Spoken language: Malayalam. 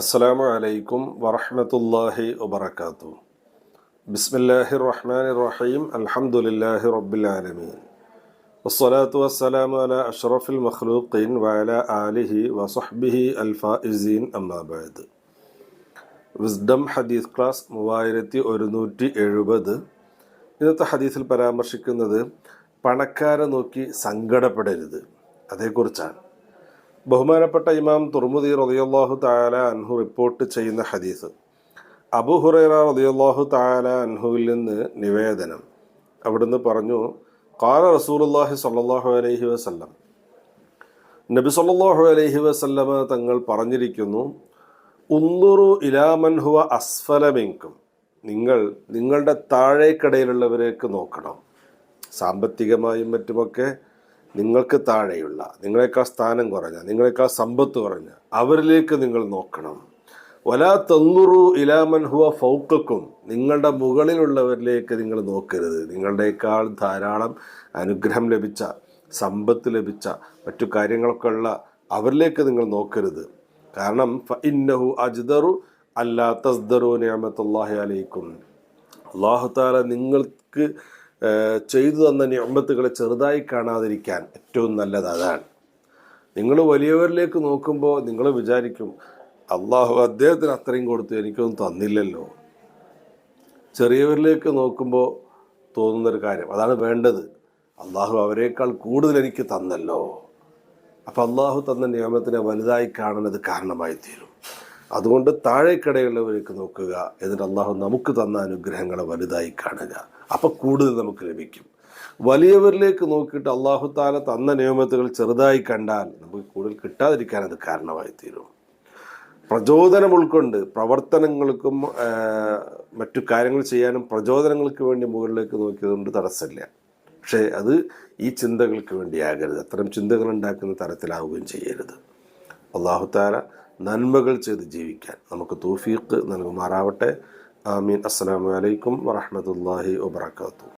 അസ്സലാമു അലൈക്കും വറഹമത്തല്ലാഹി വബർക്കാത്തു ബിസ്മില്ലാഹി റഹ്മാൻ റഹീം അലഹമുല്ലാഹി റബ്ബുലാലമീൻ വസ്സലാത്തു വസ്സലാമു അല അഷ്റഫുൽ മഖ്ലൂഖീൻ വഅല ആലിഹി വസഹ്ബിഹി അൽഫായിസീൻ അമ്മാബാദ് വിസ്ഡം ഹദീസ് ക്ലാസ് മൂവായിരത്തി ഒരുന്നൂറ്റി എഴുപത്. ഇന്നത്തെ ഹദീസിൽ പരാമർശിക്കുന്നത് പണക്കാരെ നോക്കി സങ്കടപ്പെടരുത്. അതേക്കുറിച്ചാണ്. ബഹുമാനപ്പെട്ട ഇമാം തുർമുദി റളിയല്ലാഹു താല അൻഹു റിപ്പോർട്ട് ചെയ്യുന്ന ഹദീസ്. അബു ഹുറൈറ റളിയല്ലാഹു താല അൻഹുവിൽ നിന്ന് നിവേദനം. അവിടുന്ന് പറഞ്ഞു കാല റസൂലുള്ളാഹി സ്വല്ലല്ലാഹു അലൈഹി വസല്ലം. നബി സല്ലല്ലാഹു അലൈഹി വസല്ലമ തങ്ങൾ പറഞ്ഞിരിക്കുന്നു ഉന്നുറു ഇലാമൻ ഹുവ അസ്ഫലമെങ്കും നിങ്ങൾ നിങ്ങളുടെ താഴേക്കടയിലുള്ളവരേക്ക് നോക്കണം. സാമ്പത്തികമായും മറ്റുമൊക്കെ നിങ്ങൾക്ക് താഴെയുള്ള നിങ്ങളെക്കാൾ സ്ഥാനം കുറഞ്ഞ നിങ്ങളെക്കാൾ സമ്പത്ത് കുറഞ്ഞ അവരിലേക്ക് നിങ്ങൾ നോക്കണം. വലാ തന്നുറു ഇലാമൻ ഹുവ ഫൗക്കക്കും നിങ്ങളുടെ മുകളിലുള്ളവരിലേക്ക് നിങ്ങൾ നോക്കരുത്. നിങ്ങളുടെക്കാൾ ധാരാളം അനുഗ്രഹം ലഭിച്ച സമ്പത്ത് ലഭിച്ച മറ്റു കാര്യങ്ങളൊക്കെ ഉള്ള അവരിലേക്ക് നിങ്ങൾ നോക്കരുത്. കാരണം ഇന്നഹു അജ്ദറു അല്ലാ തസ്ദറു നിയമത്തല്ലാഹി അലൈക്കും. അള്ളാഹു താല നിങ്ങൾക്ക് ചെയ്തു തന്ന ഞമ്പത്തുകളെ ചെറുതായി കാണാതിരിക്കാൻ ഏറ്റവും നല്ലത് അതാണ്. നിങ്ങൾ വലിയവരിലേക്ക് നോക്കുമ്പോൾ നിങ്ങൾ വിചാരിക്കും അള്ളാഹു അദ്ദേഹത്തിന് അത്രയും കൊടുത്തു എനിക്കൊന്നും തന്നില്ലല്ലോ. ചെറിയവരിലേക്ക് നോക്കുമ്പോൾ തോന്നുന്നൊരു കാര്യം അതാണ് വേണ്ടത്. അള്ളാഹു അവരെക്കാൾ കൂടുതൽ എനിക്ക് തന്നല്ലോ. അപ്പം അള്ളാഹു തന്ന നിയമത്തിനെ വലുതായി കാണുന്നത് കാരണമായി തീരും അതുകൊണ്ട് താഴേക്കടയുള്ളവരേക്ക് നോക്കുക. എന്നിട്ട് അള്ളാഹു നമുക്ക് തന്ന അനുഗ്രഹങ്ങളെ വലുതായി കാണുക. അപ്പോൾ കൂടുതൽ നമുക്ക് ലഭിക്കും. വലിയവരിലേക്ക് നോക്കിയിട്ട് അള്ളാഹു താല തന്ന നിയമത്തുകൾ ചെറുതായി കണ്ടാൽ നമുക്ക് കൂടുതൽ കിട്ടാതിരിക്കാൻ അത് കാരണമായി തീരും. പ്രചോദനം ഉൾക്കൊണ്ട് പ്രവർത്തനങ്ങൾക്കും മറ്റു കാര്യങ്ങൾ ചെയ്യാനും പ്രചോദനങ്ങൾക്ക് വേണ്ടി മുകളിലേക്ക് നോക്കിയതുകൊണ്ട് തടസ്സമില്ല. പക്ഷേ അത് ഈ ചിന്തകൾക്ക് വേണ്ടിയാകരുത് അത്തരം ചിന്തകൾ ഉണ്ടാക്കുന്ന തരത്തിലാവുകയും ചെയ്യരുത്. അള്ളാഹുത്താല നന്മകൾ ചെയ്ത് ജീവിക്കാൻ. നമുക്ക് തൗഫീഖ് നൽകുമാറാവട്ടെ. ആമീൻ. അസ്സലാമു അലൈക്കും വറഹമത്തല്ലാഹി വബറകാതുഹു.